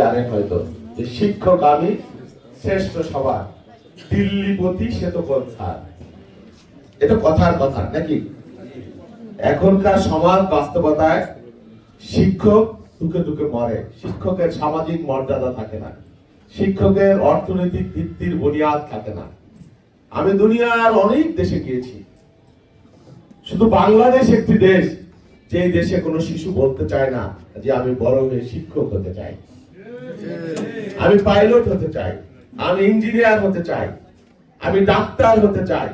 জানেন হয়তো, যে শিক্ষক আমি, শ্রেষ্ঠ সবার। দিল্লিপতি তো স্যার এটা কথার কথা, নাকি? এখনকার সমাজ বাস্তবতায় শিক্ষক দুঃখে দুঃখে মরে। শিক্ষকের সামাজিক মর্যাদা থাকে না। শিক্ষকের অর্থনৈতিক ভিত্তির বুনিয়াদ থাকে না। আমি দুনিয়ার অনেক দেশে গিয়েছি। শুধু বাংলাদেশ একটি দেশ যে দেশে কোনো শিশু বলতে চায় না যে আমি বড় হয়ে শিক্ষক হতে চাই। আমি পাইলট হতে চাই। আমি ইঞ্জিনিয়ার হতে চাই। আমি ডাক্তার হতে চাই।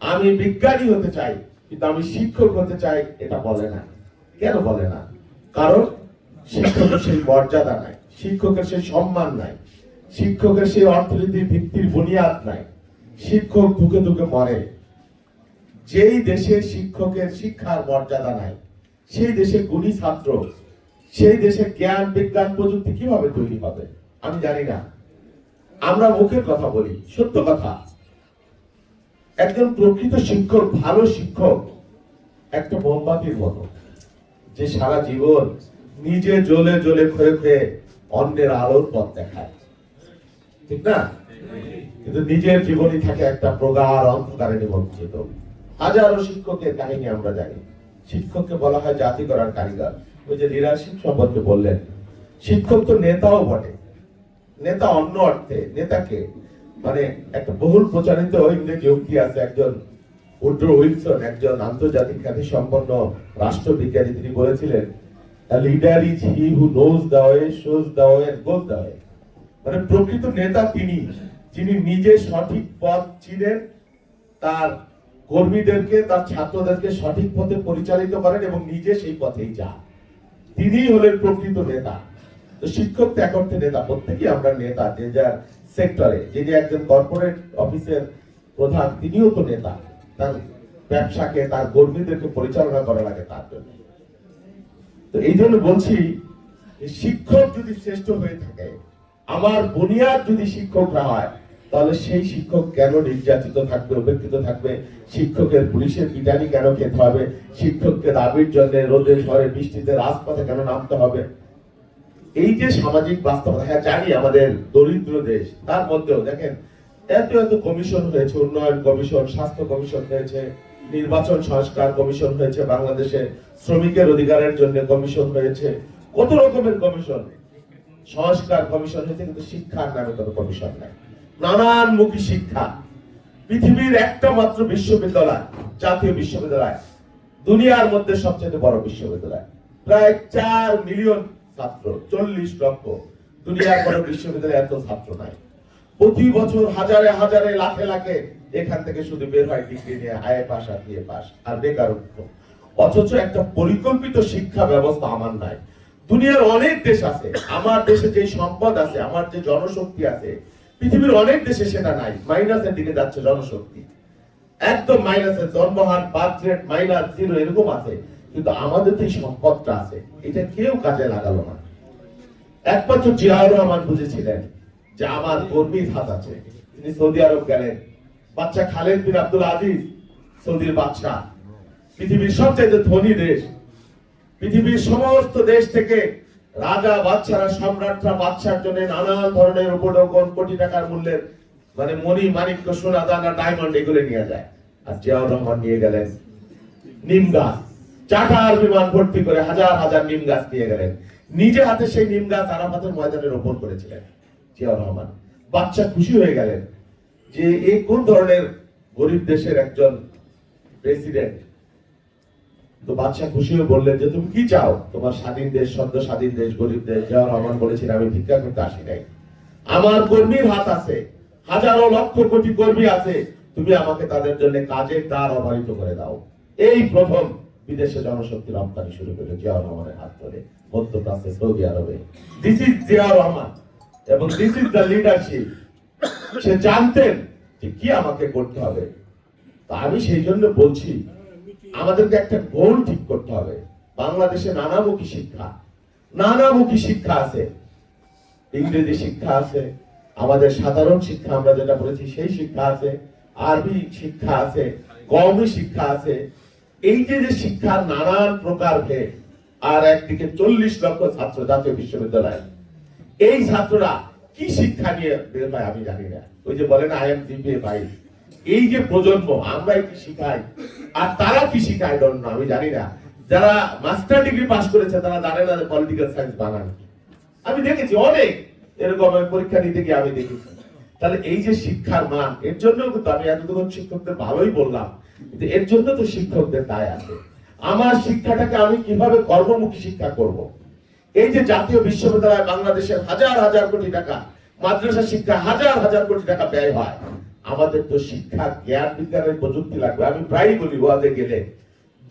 আমি বিজ্ঞানী হতে চাই। কিন্তু আমি শিক্ষক হতে চাই, এটা বলে না। কেন বলে না? কারণ শিক্ষকের সেই মর্যাদা নাই। শিক্ষকের সেই সম্মান নাই। শিক্ষকের সেই অর্থনীতির ভিত্তির বুনিয়াদ নাই। শিক্ষক দুঃখে দুঃখে মরে। যেই দেশে শিক্ষকের শিক্ষার মর্যাদা নাই, সেই দেশে গুণী ছাত্র সেই দেশে জ্ঞান, বিজ্ঞান, প্রযুক্তি কীভাবে তৈরি হবে? আমি জানি না। আমরা মুখের কথা বলি, সত্য কথা। একজন প্রকৃত শিক্ষক, ভালো শিক্ষক, একটা মোমবাতির মতো, যে সারা জীবন নিজে জ্বলে জ্বলে ক্ষয়ে ক্ষয়ে অন্যের আলোর পথ দেখায়। ঠিক না? কিন্তু নিজের জীবনই থাকে একটা প্রগাঢ় অন্ধকারে নিমজ্জিত। হাজারো শিক্ষকের কাহিনী আমরা জানি। শিক্ষককে বলা হয় জাতি করার কারিগর। ওই যে লিডারশিপ সম্পর্কে বললেন, শিক্ষক তো নেতাও বটে। নেতা অন্য অর্থে নেতাকে মানে একটা বহুল প্রচারিত আছে, একজন উড্রো উইলসন, একজন আন্তর্জাতিক খ্যাতি সম্পন্ন রাষ্ট্রবিজ্ঞানী। তিনি বলেছিলেন leader is he who knows the way shows the way goes the way মানে প্রকৃত নেতা তিনি, যিনি নিজে সঠিক পথ চিনেন, তার কর্মীদেরকে, তার ছাত্রদেরকে সঠিক পথে পরিচালিত করেন এবং নিজে সেই পথেই যান। তিনিই হলেন প্রকৃত নেতা। তো শিক্ষক তো অর্থে নেতা, প্রত্যেকেই আমরা নেতা, যে যার সেক্টরে যিনি একজন কর্পোরেট অফিসের প্রধান, তিনিও তো নেতা। তার ব্যবসাকে, তার কর্মীদেরকে পরিচালনা করা লাগে তার জন্য। তো এই জন্য বলছি শিক্ষক যদি শ্রেষ্ঠ হয়ে থাকে, আমার বুনিয়াদ যদি শিক্ষকরা হয়, তাহলে সেই শিক্ষক কেন নির্যাতিত থাকবে উপেক্ষিত থাকবে? শিক্ষকের পুলিশের পিটানি কেন খেতে হবে? শিক্ষককে দাবির জন্য রোদে ঝড়ে, বৃষ্টিতে রাজপথে কেন নামতে হবে? এই যে সামাজিক বাস্তবতা হ্যাঁ জানি আমাদের দরিদ্র দেশ, তার মধ্যেও দেখেন, এত এত কমিশন হয়েছে, উন্নয়ন কমিশন, স্বাস্থ্য কমিশন হয়েছে, নির্বাচন সংস্কার কমিশন হয়েছে, বাংলাদেশে শ্রমিকের অধিকারের জন্য কমিশন হয়েছে, কত রকমের কমিশন? সংস্কার কমিশন হয়েছে, কিন্তু শিক্ষার নামে কোনো কমিশন নাই। নানানমুখী শিক্ষা। পৃথিবীর একটা মাত্র বিশ্ববিদ্যালয়, জাতীয় বিশ্ববিদ্যালয়। দুনিয়ার মধ্যে সবচেয়ে বড় বিশ্ববিদ্যালয়। প্রায় চার মিলিয়ন ছাত্র, চল্লিশ লক্ষ। দুনিয়ার বড় বিশ্ববিদ্যালয়ে এত ছাত্র নাই। প্রতি বছর হাজারে হাজারে, লাখে লাখে এখান থেকে শুধু বের হয়, ডিগ্রি নিয়ে আয়ে পাস, আর দিয়ে পাস, আর বেকারত্ব। অথচ একটা পরিকল্পিত শিক্ষা ব্যবস্থা আমার নাই। দুনিয়ার অনেক দেশ আছে। আমার দেশে যে সম্পদ আছে, আমার যে জনশক্তি আছে পৃথিবীর অনেক দেশে সেটা নাই। মাইনাসের দিকে যাচ্ছে জনশক্তি। একদম মাইনাসে জন্মহার, বার্থ রেট, মাইনাস জিরো, এরকম আছে। কিন্তু আমাদের তো এই সম্পদটা আছে। এটা কেউ কাজে লাগালো না। একমাত্র জিয়াউর রহমান বুঝেছিলেন যে আমার কর্মীর হাত আছে। তিনি সৌদি আরব গেলেন। বাচ্চা খালেদ বিন আব্দুল আজিজ, সৌদির বাদশা পৃথিবীর সবচেয়ে ধনী দেশ। পৃথিবীর সমস্ত দেশ থেকে রাজা বাদশারা সম্রাটরা বাদশার জন্য নানান ধরনের উপঢৌকন কোটি টাকার মূল্যের মানে মণি মানিক্য সোনা দানা ডায়মন্ড এগুলো নিয়ে যায়। আর জিয়াউর রহমান নিয়ে গেলেন নিম গাছ। চাটার বিমান ভর্তি করে হাজার হাজার নিম গাছ নিয়ে গেলেন। নিজে হাতে সেই নিম গাছ আরাফাতের ময়দানে রোপণ করেছিলেন জিয়াউর রহমান। বাচ্চা খুশি হয়ে গেলেন যে এই কোন ধরনের গরিব দেশের একজন প্রেসিডেন্ট তো বাদশাহ খুশি হয়ে বললেন যে, তুমি কি চাও? তোমার স্বাধীন দেশ, সদ্য স্বাধীন দেশ, গরিব দেশ জিয়াউর রহমান বলেছেন, আমি ভিক্ষা করতে আসি নাই। আমার কর্মীর হাত আছে, হাজারো লক্ষ কোটি কর্মী আছে। তুমি আমাকে তাদের জন্য কাজের দ্বার অবারিত করে দাও। এই প্রথম বিদেশে জনশক্তি রপ্তানি শুরু করল জিয়াউর রহমানের হাত ধরে মধ্যপ্রাচ্যে সৌদি আরবে। This is Ziaur Rahman. এবং দিস ইজ দ্য লিডারশিপ সে জানতেন যে কি আমাকে করতে হবে। তা আমি সেই জন্য বলছি আমাদেরকে একটা গোল ঠিক করতে হবে। বাংলাদেশে নানামুখী শিক্ষা। নানামুখী শিক্ষা আছে। ইংরেজি শিক্ষা আছে। আমাদের সাধারণ শিক্ষা আমরা যেটা বলেছি, সেই শিক্ষা আছে। আরবি শিক্ষা আছে। কওমি শিক্ষা আছে। এই যে যে শিক্ষার নানান প্রকার ভেদ, আর একদিকে চল্লিশ লক্ষ ছাত্র জাতীয় বিশ্ববিদ্যালয়। এই ছাত্ররা কি শিক্ষা নিয়ে বের হয় আমি জানি না। ওই যে বলেন আই এম জিপিএ ভাই এই যে প্রজন্ম আমরাই কি শিখাই? আর তারা কি শিখায়, ডন আমি জানি না। যারা মাস্টার ডিগ্রি পাস করেছে, তারা জানে না পলিটিক্যাল সায়েন্স বানান আমি দেখেছি অনেক। এরকম পরীক্ষা নিতে গিয়ে আমি দেখেছি তাহলে এই যে শিক্ষার মান, এর জন্য কিন্তু আমি এতক্ষণ শিক্ষকদের ভালোই বললাম এর জন্য তো শিক্ষকদের দায় আছে। আমার শিক্ষাটাকে আমি কীভাবে কর্মমুখী শিক্ষা করব। এই যে জাতীয় বিশ্ববিদ্যালয় বাংলাদেশের হাজার হাজার কোটি টাকা, মাদ্রাসা শিক্ষা হাজার হাজার কোটি টাকা ব্যয় হয়। আমাদের তো শিক্ষা, জ্ঞান, বিজ্ঞানের প্রযুক্তি লাগবে। আমি প্রায়ই বলি ওয়াজে গেলে,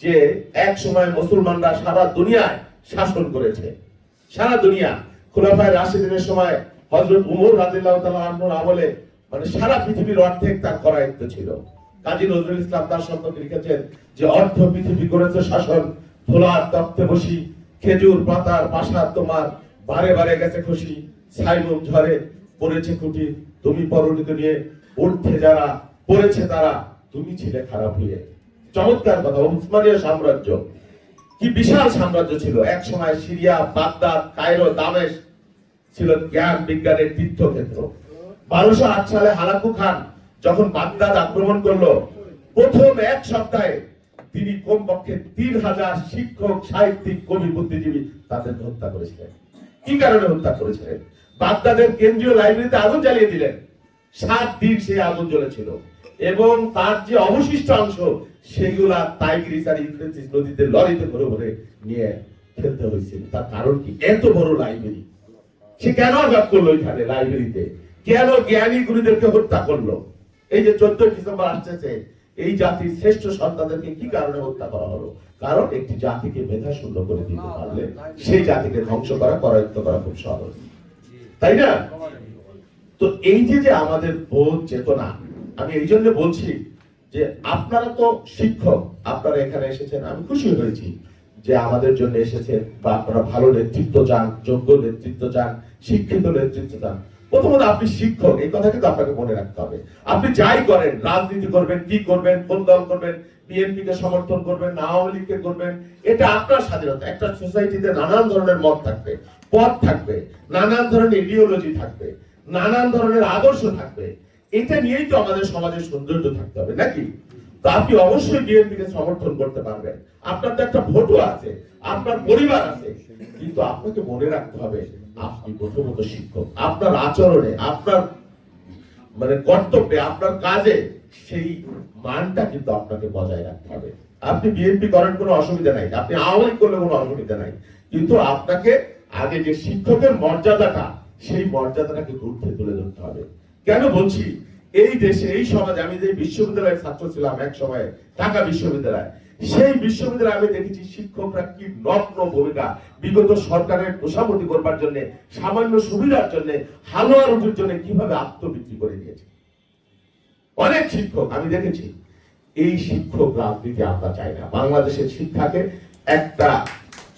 যে এক সময় মুসলমানরা সারা দুনিয়ায় শাসন করেছে। সারা দুনিয়া। খোলাফায় রাশিদিনের সময় হজরত উমর রাদিল্লাহ তাআলা আমলে মানে সারা পৃথিবীর অর্ধেক তার করায়ত্ত ছিল। কাজী নজরুল ইসলাম তার সম্পর্কে লিখেছেন যে, অর্ধ পৃথিবী করেছে শাসন, ধোলার তপ্তে বসি, খেজুর, পাতার পাশার তোমার বারে বারে গেছে খুশি সাইমুম ঝরে পড়েছে খুঁটি, তুমি পরনিত নিয়ে উঠতে যারা পড়েছে তারা, তুমি ছিলে খারাপ হয়ে চমৎকার কথা, উসমানীয় সাম্রাজ্য। কি বিশাল সাম্রাজ্য ছিল। এক সময় সিরিয়া, বাগদাদ, কায়রো, দামেশ ছিল জ্ঞান বিজ্ঞানের তীর্থক্ষেত্র। বারোশো আট সালে হালাকু খান যখন বাগদাদ আক্রমণ করল, প্রথম এক সপ্তাহে তিনি কমপক্ষে তিন হাজার শিক্ষক, সাহিত্যিক, কবি, বুদ্ধিজীবী তাদের হত্যা করেছিলেন। কি কারণে হত্যা করেছিলেন? বাগদাদের কেন্দ্রীয় লাইব্রেরিতে আগুন জ্বালিয়ে দিলেন। সাত দিন সেই আগুন জ্বলেছিল। এবং তার যে অবশিষ্ট অংশ, সেগুলা টাইগ্রিস আর ইউফ্রেটিস নদীতে লরিতে করে ভরে নিয়ে ফেলতে হয়েছিল তার কারণ কি? এত বড় লাইব্রেরি। সে কেন আঘাত করল এখানে লাইব্রেরিতে? কেন জ্ঞানী গুরুদেরকে হত্যা করল? এই যে চোদ্দ ডিসেম্বর আসতেছে, এই জাতির শ্রেষ্ঠ সন্তানদেরকে কি কারণে হত্যা করা হলো? কারণ একটি জাতিকে মেধা শূন্য করে দিতে পারলে সেই জাতিকে ধ্বংস করা করায়ত্ত করা খুব সহজ। তাই না? তো এই যে যে আমাদের বোধ চেতনা, আমি এই জন্য বলছি যে আপনারা তো শিক্ষক, আপনারা এখানে এসেছেন, আমি খুশি হয়েছি যে আমাদের জন্য এসেছেন বা আপনারা ভালো নেতৃত্ব চান, যোগ্য নেতৃত্ব চান, শিক্ষিত নেতৃত্ব চান। প্রথমত আপনি শিক্ষক, এই কথা কিন্তু আপনাকে মনে রাখতে হবে। আপনি যাই করেন, রাজনীতি করবেন, কি করবেন, কোন দল করবেন বিএনপি কে সমর্থন করবেন না, আওয়ামী লীগকে করবেন, এটা আপনার স্বাধীনতা। একটা সোসাইটিতে নানান ধরনের মত থাকবে, পথ থাকবে, নানান ধরনের ইডিওলজি থাকবে। নানান ধরনের আদর্শ থাকবে। এটা নিয়েই তো আমাদের সমাজের সৌন্দর্য থাকতে হবে, নাকি? তো আপনি অবশ্যই বিএনপি কে সমর্থন করতে পারবেন। আপনার তো একটা ভোটও আছে, আপনার পরিবার আছে। কিন্তু আপনাকে মনে রাখতে হবে, আপনি প্রথমত শিক্ষক। আপনার আচরণে, আপনার মানে কর্তব্যে, আপনার কাজে সেই মানটা কিন্তু আপনাকে বজায় রাখতে হবে। আপনি বিএনপি করেন কোনো অসুবিধা নাই। আপনি আওয়ামী করলে কোনো অসুবিধা নাই। কিন্তু আপনাকে আগে যে শিক্ষকের মর্যাদাটা সেই মর্যাদাটাকে ঊর্ধ্বে তুলে ধরতে হবে। কেন বলছি? এই দেশে, এই সমাজে, আমি যে বিশ্ববিদ্যালয়ের ছাত্র ছিলাম এক সময়, ঢাকা বিশ্ববিদ্যালয়, সেই বিশ্ববিদ্যালয়ে আমি দেখেছি শিক্ষকরা কি নগ্ন ভূমিকা। বিগত সরকারের তোষামতি করবার জন্য, সামান্য সুবিধার জন্য, হালুয়া রুটির জন্য কীভাবে আত্মবিক্রি করে দিয়েছে অনেক শিক্ষক, আমি দেখেছি, এই শিক্ষক রাজনীতি আমরা চাই না। বাংলাদেশের শিক্ষাকে একটা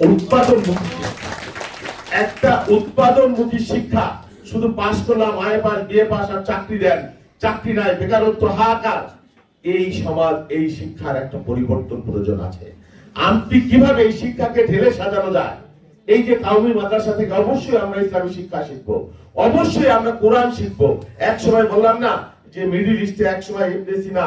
উৎপাদন শিক্ষা। একটা উৎপাদনমুখী শিক্ষা। শুধু পাশ করলাম, আয় পাস বিয়ে পাস আর চাকরি দেন। চাকরি নাই, বেকারত্ব হাহাকার। এই সমাজ, এই শিক্ষার একটা পরিবর্তন প্রয়োজন আছে। আপনি কীভাবে এই শিক্ষাকে ঢেলে সাজানো যায়? এই যে কাউমি মাদ্রাসা থেকে অবশ্যই আমরা ইসলামী শিক্ষা শিখব। অবশ্যই আমরা কোরআন শিখব। এক সময় বললাম না যে মিডিল ইস্টে এক সময় ইবনে সিনা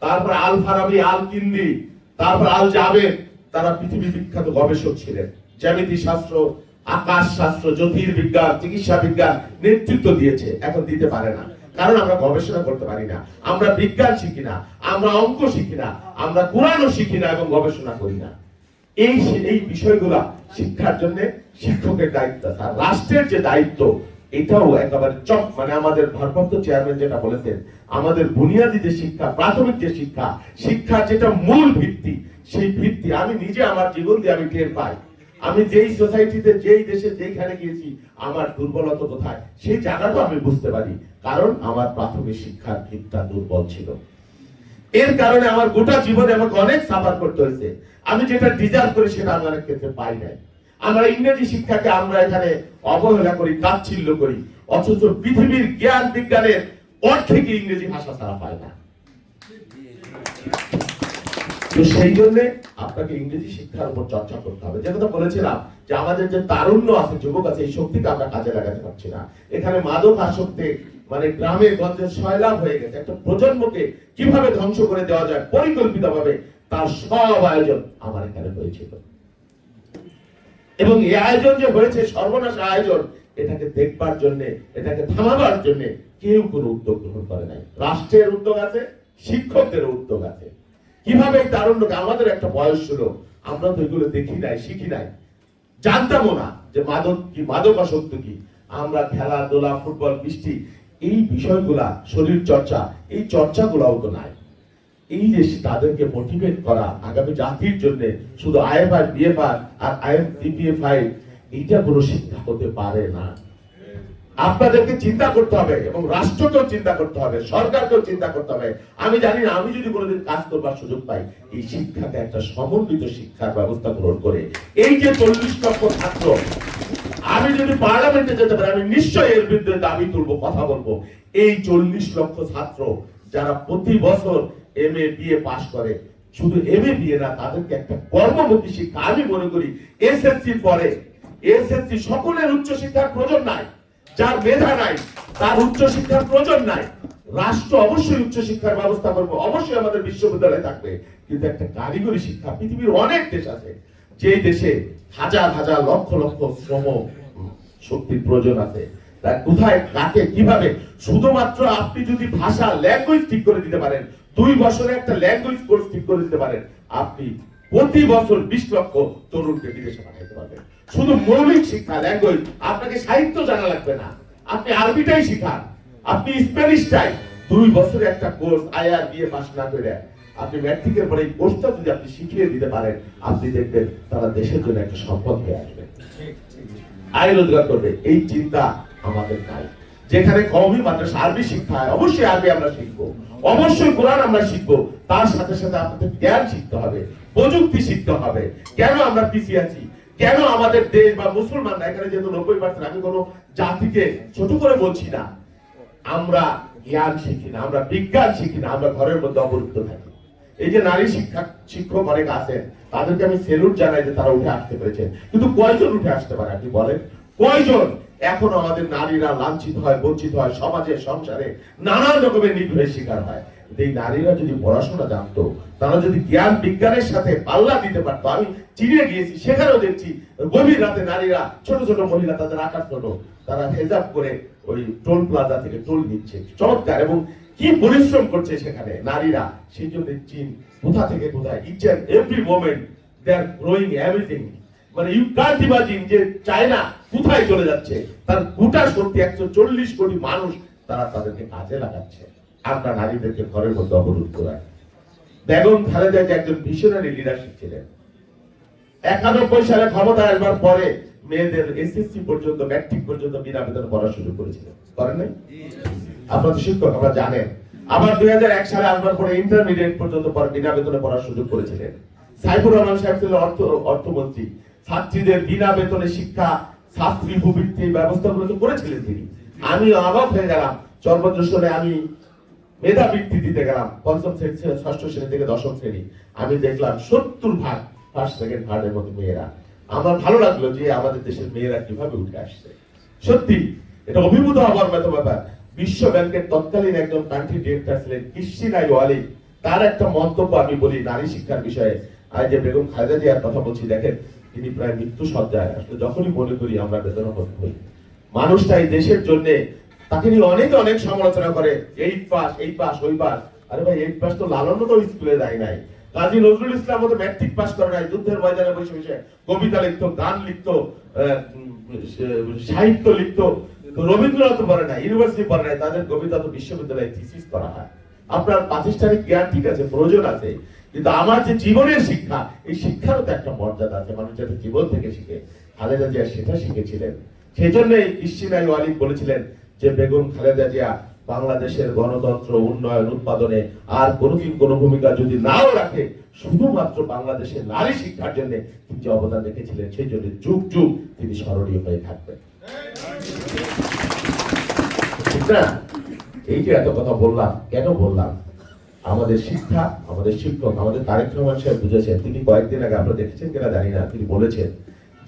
তারপর আল ফারাবি, আল কিন্দি, তারপর আল জাবেদ, তারা পৃথিবী বিখ্যাত গবেষক ছিলেন। জ্যামিতি শাস্ত্র আকাশ শাস্ত্র জ্যোতির্বিজ্ঞান চিকিৎসা বিজ্ঞান নেতৃত্ব দিয়েছে। এখন দিতে পারে না। কারণ আমরা গবেষণা করতে পারি না। আমরা বিজ্ঞান শিখি না। আমরা অঙ্ক শিখি না। আমরা কোরআনও শিখি না এবং গবেষণা করি না। এই এই বিষয়গুলা শিক্ষার জন্য শিক্ষকের দায়িত্ব। আর রাষ্ট্রের যে দায়িত্ব, এটাও একেবারে চপ মানে আমাদের ভারপ্রাপ্ত চেয়ারম্যান যেটা বলেছেন, আমাদের বুনিয়াদী যে শিক্ষা, প্রাথমিক যে শিক্ষা শিক্ষা যেটা মূল ভিত্তি, সেই ভিত্তি আমি নিজে আমার জীবন দিয়ে আমি টের পাই। আমি যেই সোসাইটিতে যেই দেশে, যেইখানে গিয়েছি, আমার দুর্বলতা কোথায়? সেই জায়গাটা আমি বুঝতে পারি। কারণ আমার প্রাথমিক শিক্ষার ভিতটা দুর্বল ছিল। এর কারণে আমার গোটা জীবনে আমাকে অনেক সাফার করতে হয়েছে। আমি যেটা ডিজার্ভ করি, সেটা আমি অনেক ক্ষেত্রে পাই নাই। আমরা ইংরেজি শিক্ষাকে আমরা এখানে অবহেলা করি তাচ্ছিল্য করি। অথচ পৃথিবীর জ্ঞান বিজ্ঞানের অর্থে কি ইংরেজি ভাষা ছাড়া পায় না। তো সেই জন্য আপনাকে ইংরেজি শিক্ষার উপর চর্চা করতে হবে। যে কথা বলেছিলাম যে আমাদের যে তারুণ্য আছে যুবক আছে এই শক্তিকে আমরা কাজে লাগাতে পারছি না। এখানে মাদক আসক্তি মানে গ্রামে গঞ্জে সয়লাভ হয়ে গেছে। একটা প্রজন্মকে কীভাবে ধ্বংস করে দেওয়া যায় পরিকল্পিত ভাবে তার সব আয়োজন আমার এখানে হয়েছিল। এবং এই আয়োজন যে হয়েছে সর্বনাশ আয়োজন এটাকে দেখবার জন্য এটাকে থামাবার জন্য কেউ কোনো উদ্যোগ গ্রহণ করে নাই। রাষ্ট্রের উদ্যোগ আছে শিক্ষকদের উদ্যোগ আছে। কীভাবে এই তারুণ্যকে আমাদের একটা বয়স ছিল আমরা তো এগুলো দেখি নাই, শিখি নাই। জানতামও না যে মাদক কি মাদকাসক্ত কি। আমরা খেলাধুলা, ফুটবল বৃষ্টি এই বিষয়গুলা, শরীর চর্চা, এই চর্চাগুলাও তো নাই। এই যে তাদেরকে মোটিভেট করা, আগামী জাতির জন্য শুধু আইএফআই বিএফআর আর আইএফ এইটা কোনো শিক্ষা হতে পারে না। আপনাদেরকে চিন্তা করতে হবে এবং রাষ্ট্রকেও চিন্তা করতে হবে, সরকারকেও চিন্তা করতে হবে। আমি জানি না, আমি যদি কোনোদিন কাজ করবার সুযোগ পাই, এই শিক্ষাকে একটা সমন্বিত শিক্ষার ব্যবস্থা গ্রহণ করে। এই যে চল্লিশ লক্ষ ছাত্র, আমি যদি পার্লামেন্টে যেতে পারি, আমি নিশ্চয়ই এর বিরুদ্ধে দাবি তুলবো, কথা বলব। এই চল্লিশ লক্ষ ছাত্র যারা প্রতি বছর এম এ বিএ পাশ করে, শুধু এম এ বিএ না, তাদেরকে একটা কর্মমুখী শিক্ষা। আমি মনে করি এসএসসি পরে এসএসসি সকলের উচ্চশিক্ষার প্রয়োজন নাই। যার মেধা নাই, তার উচ্চশিক্ষার প্রয়োজন নাই, রাষ্ট্র অবশ্যই উচ্চশিক্ষার ব্যবস্থা করবে, অবশ্যই আমাদের বিশ্ববিদ্যালয় থাকবে। কিন্তু একটা কারিগরি শিক্ষা, পৃথিবীর অনেক দেশ আছে যে দেশে হাজার হাজার লক্ষ লক্ষ শ্রম শক্তির প্রয়োজন আছে। তা কোথায়, কাকে, কীভাবে? শুধুমাত্র আপনি যদি ভাষা ল্যাঙ্গুয়েজ ঠিক করে দিতে পারেন, দুই বছরে একটা ল্যাঙ্গুয়েজ কোর্স ঠিক করে দিতে পারেন, আপনি প্রতি বছর বিশ লক্ষ তরুণকে বিদেশে পাঠাইতে পারবেন। শুধু মৌলিক শিক্ষা ল্যাঙ্গুয়েজ আপনাকে সাহিত্য জানা লাগবে না। আপনি আরবিটাই শিখান। আপনি স্প্যানিশটাই। দুই বছরে একটা কোর্স আইআর বিএ পাস না করে আপনি ম্যাট্রিকের পরে এই কোর্সটা যদি আপনি শিখিয়ে দিতে পারেন, আপনি দেখবেন তারা দেশের জন্য একটা সম্পদ হয়ে আসবে। আয় রোজগার করবে। এই চিন্তা আমাদের নাই। যেখানে কমই মাদ্রাসা আরবি শিক্ষা হয়, অবশ্যই আরবি আমরা শিখব। অবশ্যই কোরআন আমরা শিখব। তার সাথে সাথে আপনাদের জ্ঞান শিখতে হবে। প্রযুক্তি শিখতে হবে। কেন আমরা পিছিয়ে আছি? কেন আমাদের দেশ বা মুসলমানরা এখানে যেহেতু নব্বই পার্সেন্ট আমি কোনো জাতিকে ছোট করে বলছি না। আমরা জ্ঞান শিখি না, আমরা বিজ্ঞান শিখি না, আমরা ঘরের মধ্যে অবরুদ্ধ থাকি। এই যে নারী শিক্ষা শিক্ষক অনেক আছেন, তাদেরকে আমি সেলুট জানাই যে তারা উঠে আসতে পেরেছে কিন্তু কয়জন উঠে আসতে পারে আপনি বলেন? কয়জন? এখন আমাদের নারীরা লাঞ্ছিত হয়, বঞ্চিত হয়, সমাজে, সংসারে নানান রকমের নিগ্রহের শিকার হয়। এই নারীরা যদি পড়াশোনা জানতো, তারা যদি জ্ঞান বিজ্ঞানের সাথে পাল্লা দিতে পারতো, আমি গিয়েছি, সেখানেও দেখছি গভীর রাতে নারীরা, ছোট ছোট মহিলা তাদের ছোট, তারা হেজাব করে ওই টোল প্লাজা থেকে টোল নিচ্ছে। চমৎকার, এবং কি পরিশ্রম করছে সেখানে নারীরা, সেই জন্য কোথা থেকে কোথায় each and every moment they are growing everything মানে ইউ কান্ট ইমাজিন যে চায়না কোথায় চলে যাচ্ছে, তার গোটা শক্তি একশো চল্লিশ কোটি মানুষ তারা তাদেরকে কাজে লাগাচ্ছে। আমরা নারীদেরকে ঘরের মধ্যে অবরোধ করাই বেগম খালেদা যে একজন ভিশনারি লিডারশিপ ছিলেন। একানব্বই সালে ক্ষমতা আসবার পরে মেয়েদের এসএসসি পর্যন্ত ম্যাট্রিক পর্যন্ত বিনা বেতনে পড়া শুরু করেছিলেন। করেন নাই? আপনারা তো শিক্ষক আমরা জানেন। আবার দুই সালে আসবার পরে ইন্টারমিডিয়েট পর্যন্ত পরে বিনা বেতনে পড়ার সুযোগ করেছিলেন। সাইফুর রহমান সাহেব ছিলেন অর্থ, অর্থমন্ত্রী। ছাত্রীদের বিনা বেতনে শিক্ষা, ছাত্রী প্রবৃত্তি ব্যবস্থাগুলো তো করেছিলেন তিনি। আমি অবাক হয়ে গেলাম। সর্বদর্শনে আমি মেধা বৃত্তি দিতে গেলাম। পঞ্চম শ্রেণি ষষ্ঠ শ্রেণি থেকে দশম শ্রেণি। আমি দেখলাম সত্তর ভাগ ফার্স্ট সেকেন্ড থার্ডের মতো মেয়েরা। আমার ভালো লাগল যে আমাদের দেশের মেয়েরা কীভাবে উঠে আসছে। সত্যি, এটা অভিভূত হবার মতো ব্যাপার। বিশ্ব ব্যাংকের তৎকালীন একজন কান্ট্রি ডিরেক্টর ছিলেন কৃষ্ণিনাই ওয়ালি। তার একটা মন্তব্য আমি বলি নারী শিক্ষার বিষয়ে। আজ যে বেগম খালেদা জিয়ার কথা বলছি, দেখেন, তিনি প্রায় মৃত্যু সজ্জায় আসলে যখনই মনে করি আমরা বেদনা বোধ হই। মানুষটা এই দেশের জন্য তাকে নিয়ে অনেকে অনেক সমালোচনা করে এইট পাস, এই পাস, ওই পাস। আরে ভাই এইট পাস তো লালন তো স্কুলে দেয় নাই। কাজী নজরুল ইসলাম মতো ম্যাট্রিক পাস করে নাই, যুদ্ধের ময়দানে বসে বসে কবিতা লিখতো, গান লিখতো সাহিত্য লিখতো। রবীন্দ্রনাথ পড়ে না ইউনিভার্সিটি পড়ে নাই, তাদের কবিতা তো বিশ্ববিদ্যালয়ে থিসিস করা হয়। আপনার প্রাতিষ্ঠানিক জ্ঞান ঠিক আছে, প্রয়োজন আছে, কিন্তু আমার যে জীবনের শিক্ষা, এই শিক্ষারও তো একটা মর্যাদা আছে। মানুষ যাতে জীবন থেকে শিখে, খালেদা জিয়া সেটা শিখেছিলেন। সেই জন্য ইস্টিনাই ওয়ালিদ বলেছিলেন যে বেগম খালেদা জিয়া বাংলাদেশের গণতন্ত্র, উন্নয়ন, উৎপাদনে আর কোনোদিন কোনো ভূমিকা যদি নাও রাখে, শুধুমাত্র বাংলাদেশের নারী শিক্ষার জন্য তিনি অবদান রেখেছিলেন, সেই জন্য যুগ যুগ তিনি স্মরণীয় হয়ে থাকবেন। এই যে এত কথা বললাম, কেন বললাম? আমাদের শিক্ষা, আমাদের শিক্ষক, আমাদের তারেক রহমান সাহেব বুঝেছেন, তিনি কয়েকদিন আগে আমরা দেখেছেন কিনা জানি না, তিনি বলেছেন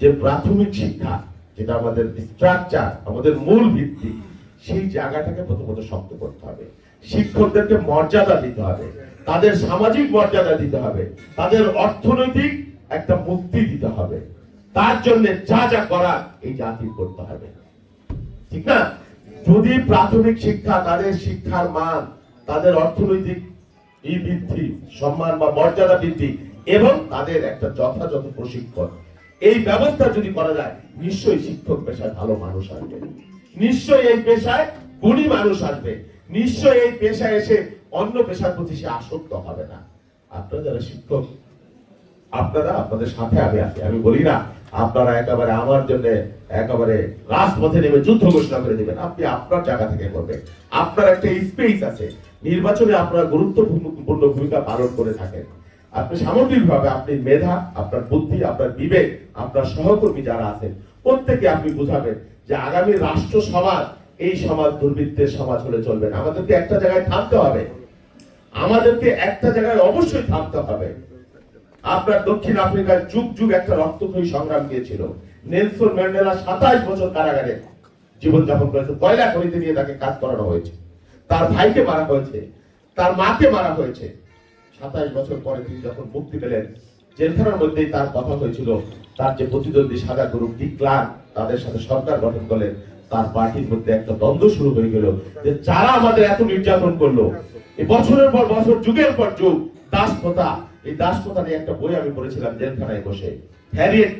যে প্রাথমিক শিক্ষা, যেটা আমাদের স্ট্রাকচার আমাদের মূল ভিত্তি সেই জায়গাটাকে প্রথমত শক্ত করতে হবে। শিক্ষকদেরকে মর্যাদা দিতে হবে। তাদের সামাজিক মর্যাদা দিতে হবে। তাদের অর্থনৈতিক একটা মুক্তি দিতে হবে। তার জন্য যা যা করার এই জাতির করতে হবে। ঠিক না? যদি প্রাথমিক শিক্ষা, তাদের শিক্ষার মান, তাদের অর্থনৈতিক এই বৃদ্ধি, সম্মান বা মর্যাদা বৃদ্ধি এবং তাদের একটা যথাযথ প্রশিক্ষণ, এই ব্যবস্থা যদি করা যায়, নিশ্চয়ই শিক্ষক পেশায় ভালো মানুষ আসবে। নিশ্চয়ই এই পেশায় গুণী মানুষ আসবে। নিশ্চয়ই এই পেশায় এসে অন্য পেশার প্রতি সে আসক্ত হবে না। আপনারা যারা শিক্ষক, আপনারা আপনাদের সাথে আমি আছি। আমি বলি না, আপনারা একেবারে আমার জন্য একেবারে রাজপথে নেমে যুদ্ধ ঘোষণা করে দিবেন। আপনি আপনার জায়গা থেকে করবেন। আপনার একটা স্পেস আছে। নির্বাচনে আপনারা গুরুত্বপূর্ণ ভূমিকা পালন করে থাকেন। আপনি সামগ্রিকভাবে আপনি মেধা, আপনার বুদ্ধি, আপনার বিবেক, আপনার সহকর্মী যারা আছেন প্রত্যেকে আপনি বুঝাবেন। যে আগামী রাষ্ট্র সমাজ এই সমাজ দুর্বৃত্তের সমাজ হলে চলবে না। আমাদেরকে একটা জায়গায় থামতে হবে। আমাদেরকে একটা জায়গায় অবশ্যই থামতে হবে। আপনার দক্ষিণ আফ্রিকায় যুগ যুগ একটা রক্তক্ষয়ী সংগ্রাম গিয়েছিল। নেলসন ম্যান্ডেলা সাতাশ বছর কারাগারে জীবনযাপন করেছে। কয়লা খনিতে নিয়ে তাকে কাজ করানো হয়েছে। তার ভাইকে মারা হয়েছে। তার মাকে মারা হয়েছে। সাতাশ বছর পরে তিনি যখন মুক্তি পেলেন, জেলখানার মধ্যেই তার কথা হয়েছিল, তার যে প্রতিদ্বন্দ্বী সাদা গরু ডিক্লার তাদের সাথে সরকার গঠন করলেন তার পার্টির মধ্যে একটা দ্বন্দ্ব শুরু হয়ে গেল যে যারা আমাদের এত নির্যাতন করল, এই বছরের পর বছর, যুগের পর যুগ দাস প্রথা এই দাস প্রথা নিয়ে একটা বই আমি পড়েছিলাম জেলখানায় বসে। হ্যারিয়েট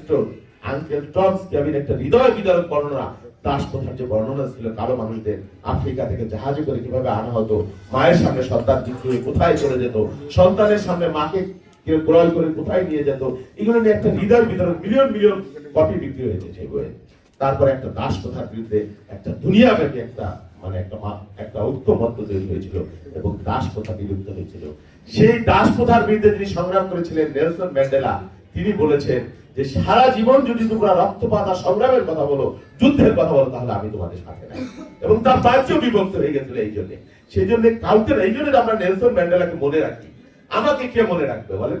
স্টোর আঙ্কেল টমস একটা হৃদয় বিদারক বর্ণনা দাস প্রথার যে বর্ণনা ছিল কালো মানুষদের, আফ্রিকা থেকে জাহাজে করে কীভাবে আনা হতো, মায়ের সামনে সন্তান বিক্রি কোথায় চলে যেত, সন্তানের সামনে মাকে ক্রয় করে কোথায় নিয়ে যেত, এগুলো নিয়ে একটা হৃদয় বিতরণ মিলিয়ন মিলিয়ন কপি বিক্রি হয়েছে সেই বইয়ে তারপরে একটা দাস প্রথার বিরুদ্ধে একটা দুনিয়াব্যাপী একটা মানে একটা একটা ঐক্যমত্য তৈরি হয়েছিল এবং দাস প্রথা বিলুপ্ত হয়েছিল। সেই দাস প্রথার বিরুদ্ধে যিনি সংগ্রাম করেছিলেন নেলসন ম্যান্ডেলা। তিনি বলেছেন যে, সারা জীবন যদি তোমরা রক্তপাত আর সংগ্রামের কথা বলো, যুদ্ধের কথা বলো, তাহলে আমি তোমাদের সাথে নাই। এবং তার রাজ্য বিভক্ত হয়ে গেছিল এই জন্য। সেই জন্য কাউকে এই জন্য আমরা নেলসন ম্যান্ডেলাকে মনে রাখি। আমাকে কে মনে রাখবে বলেন?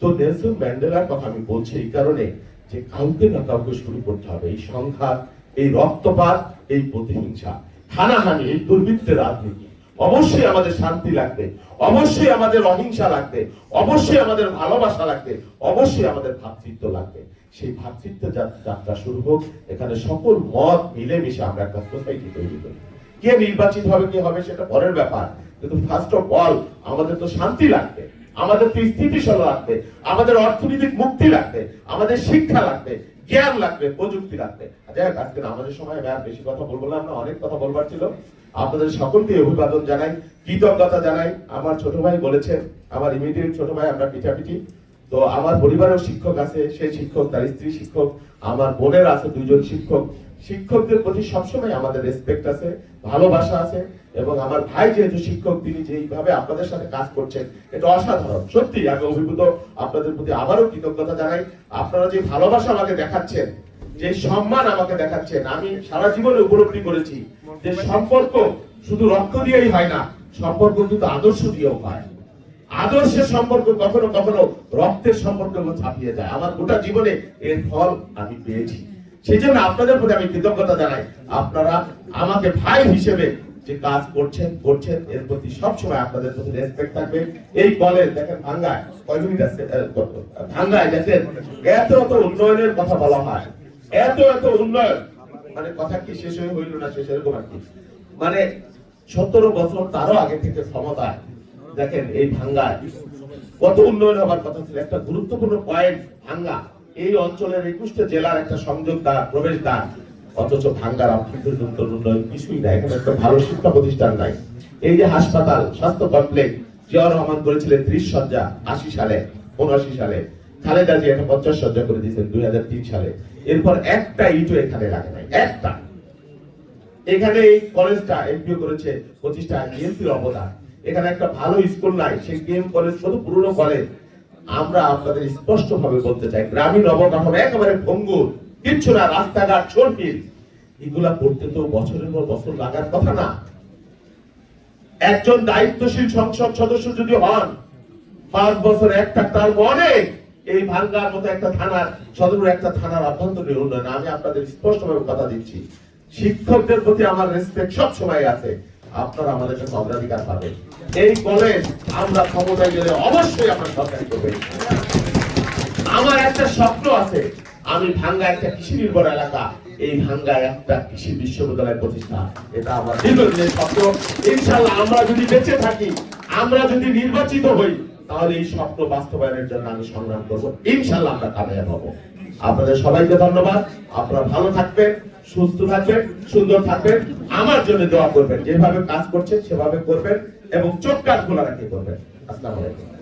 তো নেলসন ম্যান্ডেলার কথা আমি বলছি এই কারণে যে কাউকে না কাউকে শুরু করতে হবে। এই সংঘাত, এই রক্তপাত, এই প্রতিহিংসা। হানাহানি, এই দুর্বৃত্তের রাজনীতি। অবশ্যই আমাদের শান্তি লাগবে। অবশ্যই আমাদের অহিংসা লাগবে। অবশ্যই আমাদের ভালোবাসা লাগবে। অবশ্যই আমাদের ভ্রাতৃত্ব লাগবে। সেই ভ্রাতৃত্ব যা- যাত্রা শুরু হোক, এখানে সকল মত মিলেমিশে আমরা একটা সোসাইটি তৈরি করি। কে নির্বাচিত হবে, কি হবে, সেটা পরের ব্যাপার। কিন্তু ফার্স্ট অফ অল আমাদের তো শান্তি লাগবে। আমাদের স্থিতিশীল লাগবে, আমাদের অর্থনৈতিক মুক্তি লাগবে, আমাদের শিক্ষা লাগবে, জ্ঞান লাগবে, প্রযুক্তি লাগবে। যাই আজকে আমাদের সময় আর বেশি কথা বলব না, আমরা অনেক কথা বলবার ছিল। আপনাদের সকলকে অভিবাদন জানাই, কৃতজ্ঞতা জানাই। আমার ছোট ভাই বলেছেন, আমার ইমিডিয়েট ছোট ভাই, আমরা পিঠাপিঠি। তো আমার পরিবারেও শিক্ষক আছে, সেই শিক্ষক, তার স্ত্রী শিক্ষক, আমার বোনের আছে দুইজন শিক্ষক। শিক্ষকদের প্রতি সবসময় আমাদের রেসপেক্ট আছে, ভালোবাসা আছে, এবং আমার ভাই যেহেতু শিক্ষক, তিনি যেইভাবে আপনাদের সাথে কাজ করছেন, এটা অসাধারণ। সত্যি, আমি অভিভূত, আপনাদের প্রতি আবারও কৃতজ্ঞতা জানাই। আপনারা যে ভালোবাসা আমাকে দেখাচ্ছেন, যে সম্মান আমাকে দেখাচ্ছেন, আমি সারা জীবনে উপলব্ধি করেছি যে সম্পর্ক শুধু রক্ত দিয়েই হয় না, সম্পর্ক কিন্তু আদর্শ দিয়েও হয়। আদর্শের সম্পর্ক কখনো কখনো রক্তের সম্পর্ক ছাপিয়ে যায়। আমার গোটা জীবনে এর ফল আমি পেয়েছি। সেই জন্য আপনাদের প্রতি আমি কৃতজ্ঞতা জানাই। আপনারা আমাকে ভাই হিসেবে যে কাজ করছেন করছেন, এর প্রতি সবসময় আপনাদের প্রতি রেসপেক্ট থাকবে। এই কলেজ দেখেন ভাঙ্গায় কয় মিনিট আছে? ভাঙ্গায় দেখেন, এত এত উন্নয়নের কথা বলা হয়। এত এত উন্নয়ন। মানে কথা কি শেষ হয়ে হইল না শেষ? এরকম আর কি। মানে সতেরো বছর তারও আগে থেকে ক্ষমতায় দেখেন এই ভাঙ্গায় কত উন্নয়ন হবার কথা ছিল। একটা গুরুত্বপূর্ণ পয়েন্ট ভাঙ্গা। এই অঞ্চলের একুশটা জেলার একটা সংযোগ দ্বার প্রবেশ দ্বার অথচ ভাঙ্গার অভ্যন্তরীণ উন্নয়ন কিছুই নাই এখানে একটা ভালো শিক্ষা প্রতিষ্ঠান নাই। এই যে হাসপাতাল, স্বাস্থ্য কমপ্লেক্স, জিয়াউর রহমান করেছিলেন ত্রিশ সজ্জা, আশি সালে, উনআশি সালে। খালেদা জি একটা পঞ্চাশ সজ্জা করে দিয়েছেন দুই হাজার তিন সালে। এরপর একটা ইটও এখানে লাগে নাই, একটা। এখানে এই কলেজটা এমপিও করেছে, প্রতিষ্ঠা বিএনপির অবদান। এখানে একটা ভালো স্কুল নাই, সেই বিএম কলেজ শুধু পুরনো কলেজ। আমরা আপনাদের স্পষ্ট ভাবে বলতে চাই, গ্রামীণ অবকাঠামো একেবারে ভঙ্গুর, কিচ্ছু না, রাস্তাঘাট ছোটবিল এগুলা করতে তো বছরের পর বছর লাগার কথা না। একজন দায়িত্বশীল সংসদ সদস্য যদি হন, পাঁচ বছর একটা, তার অনেক এই ভাঙ্গার মতো একটা থানার সদর একটা থানার অভ্যন্তরীণ উন্নয়ন। আমি আপনাদের স্পষ্টভাবে কথা দিচ্ছি। শিক্ষকদের প্রতি আমার রেসপেক্ট সব সময় আছে। আপনারা আমাদের কাছে অগ্রাধিকার পাবেন। এই কলেজ আমরা ক্ষমতায় গেলে অবশ্যই আমরা সরকারি করবেন আমার একটা স্বপ্ন আছে, আমি ভাঙ্গা একটা কৃষি নির্ভর এলাকা, এই ভাঙ্গায় একটা কৃষি বিশ্ববিদ্যালয় প্রতিষ্ঠা, এটা আমার দীর্ঘদিনের স্বপ্ন। ইনশাল্লাহ আমরা যদি বেঁচে থাকি, আমরা যদি নির্বাচিত হই, তাহলে এই স্বপ্ন বাস্তবায়নের জন্য আমি সংগ্রাম করব। ইনশাল্লাহ আমরা কামিয়াব হব। আপনাদের সবাইকে ধন্যবাদ। আপনারা ভালো থাকবেন, সুস্থ থাকবেন, সুন্দর থাকবেন। আমার জন্য দোয়া করবেন। যেভাবে কাজ করছেন, সেভাবে করবেন। এবং চোখ কাজ খোলা রাখতে করবেন আসসালামু আলাইকুম।